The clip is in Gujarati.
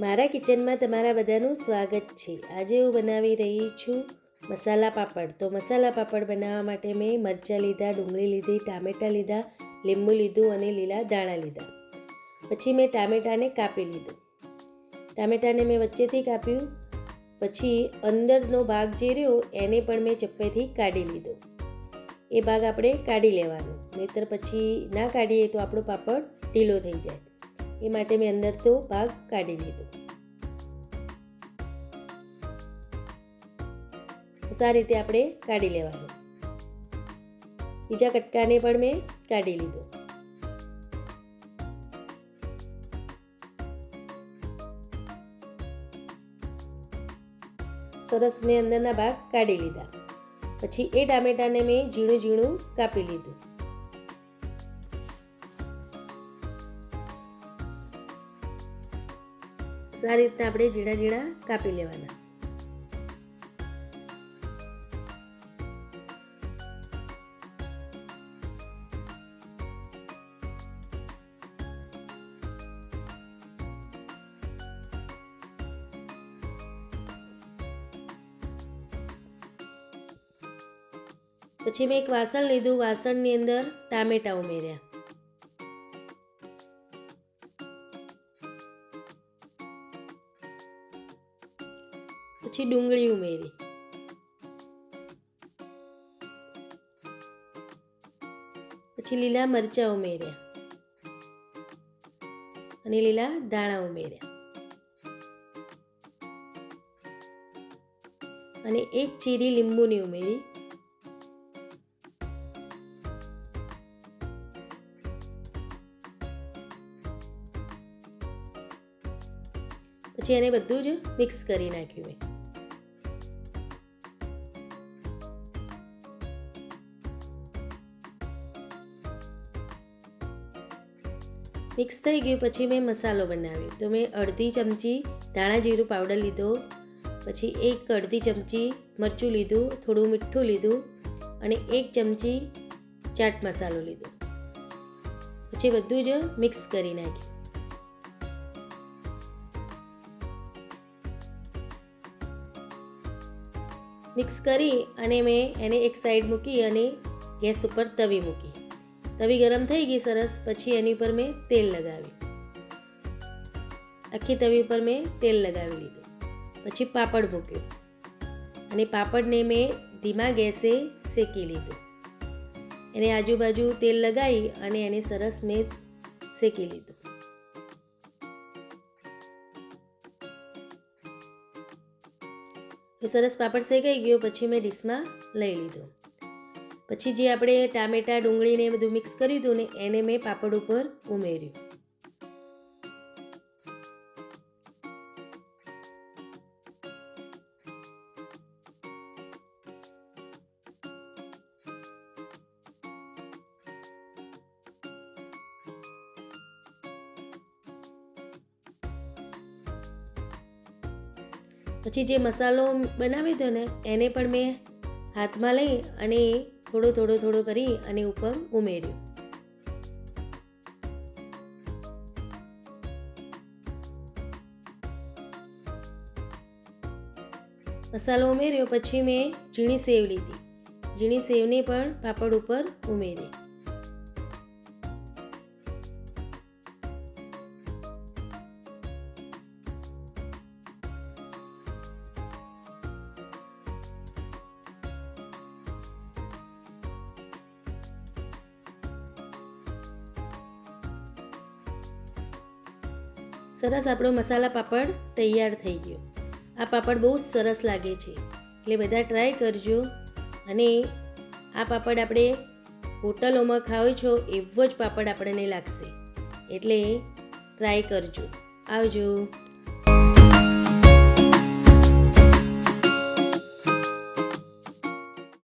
મારા કિચનમાં તમારા બધાનું સ્વાગત છે. આજે હું બનાવી રહી છું મસાલા પાપડ. તો મસાલા પાપડ બનાવવા માટે મેં મરચાં લીધા, ડુંગળી લીધી, ટામેટાં લીધા, લીંબુ લીધું અને લીલા દાણા લીધા. પછી મેં ટામેટાને કાપી લીધું. ટામેટાને મેં વચ્ચેથી કાપ્યું. પછી અંદરનો ભાગ જે રહ્યો એને પણ મેં ચપ્પેથી કાઢી લીધો. એ ભાગ આપણે કાઢી લેવાનો. નહીતર પછી ના કાઢીએ તો આપણો પાપડ ઢીલો થઈ જાય. એ માટે મેં અંદર તો ભાગ કાઢી લીધો. આ રીતે આપણે કાઢી લેવાનું. બીજા કટકાને પણ મેં કાઢી લીધો. સરસ મેં અંદરના ભાગ કાઢી લીધા. પછી એ ટામેટાને મેં ઝીણું ઝીણું કાપી લીધું. સારી રીતના આપણે ઝીણા ઝીણા કાપી લેવાના. પછી મેં એક વાસણ લીધું, વાસણની અંદર ટામેટા ઉમેર્યા. પછી ડુંગળી ઉમેરી. પછી લીલા મરચાં ઉમેર્યા. અને લીલા દાણા ઉમેર્યા. અને એક ચીરી લીંબુની ઉમેરી. પછી એને બધું જ મિક્સ કરી નાખ્યું મેં. મિક્સ થઈ ગયું પછી મેં મસાલો બનાવ્યો. તો મેં અડધી ચમચી ધાણા જીરું પાવડર લીધો, પછી એક અડધી ચમચી મરચું લીધું, થોડું મીઠું લીધું અને એક ચમચી ચાટ મસાલો લીધો. પછી બધું જ મિક્સ કરી નાખ્યું. મિક્સ કરી અને મેં એને એક સાઈડ મૂકી અને ગેસ ઉપર તવી મૂકી. તવી ગરમ થઈ ગઈ સરસ. પછી એની ઉપર મેં તેલ લગાવી આખી તવી ઉપર મેં તેલ લગાવી લીધું. પછી પાપડ મૂક્યો. અને પાપડને મેં ધીમા ગેસે શેકી લીધું. એને આજુબાજુ તેલ લગાવી અને એને સરસ મેં શેકી લીધું. સરસ પાપડ શેકાઈ ગયો. પછી મેં ડીશમાં લઈ લીધો. પછી જે આપણે ટામેટાં ડુંગળીને બધું મિક્સ કર્યું હતું ને એને મેં પાપડ ઉપર ઉમેર્યું. પછી જે મસાલો બનાવ્યો હતો ને, એને પણ મેં હાથમાં લઈ અને થોડો થોડો થોડો કરી અને ઉપર ઉમેર્યું. મસાલો ઉમેર્યો, પછી મેં ઝીણી સેવ લીધી. ઝીણી સેવને પણ પાપડ ઉપર ઉમેરી. સરસ આપણો મસાલા પાપડ તૈયાર થઈ ગયો. આ પાપડ બહુ સરસ લાગે છે. એટલે બધા ટ્રાય કરજો. અને આ પાપડ આપણે હોટલોમાં ખાઓ છો એવો જ પાપડ આપણને લાગશે. એટલે ટ્રાય કરજો. આવજો.